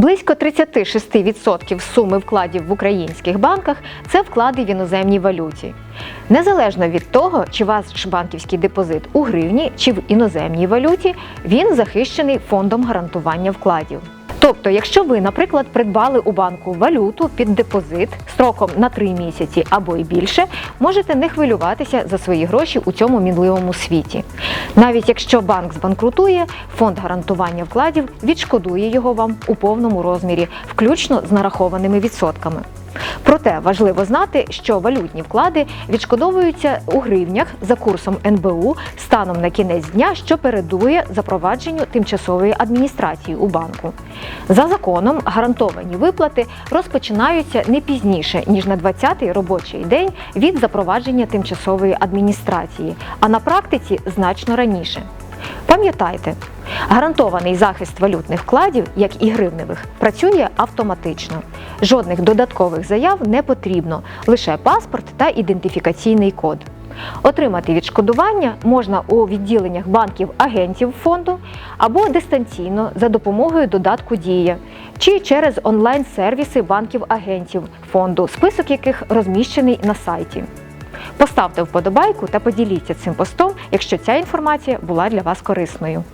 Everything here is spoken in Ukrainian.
Близько 36% суми вкладів в українських банках це вклади в іноземній валюті. Незалежно від того, чи ваш банківський депозит у гривні чи в іноземній валюті, він захищений фондом гарантування вкладів. Тобто, якщо ви, наприклад, придбали у банку валюту під депозит строком на 3 місяці або й більше, можете не хвилюватися за свої гроші у цьому мінливому світі. Навіть якщо банк збанкрутує, фонд гарантування вкладів відшкодує його вам у повному розмірі, включно з нарахованими відсотками. Проте важливо знати, що валютні вклади відшкодовуються у гривнях за курсом НБУ станом на кінець дня, що передує запровадженню тимчасової адміністрації у банку. За законом гарантовані виплати розпочинаються не пізніше ніж на 20-й робочий день від запровадження тимчасової адміністрації, а на практиці значно раніше. Пам'ятайте, гарантований захист валютних вкладів, як і гривневих, працює автоматично. Жодних додаткових заяв не потрібно, лише паспорт та ідентифікаційний код. Отримати відшкодування можна у відділеннях банків агентів фонду або дистанційно за допомогою додатку Дія чи через онлайн-сервіси банків агентів фонду, список яких розміщений на сайті. Поставте вподобайку та поділіться цим постом, якщо ця інформація була для вас корисною.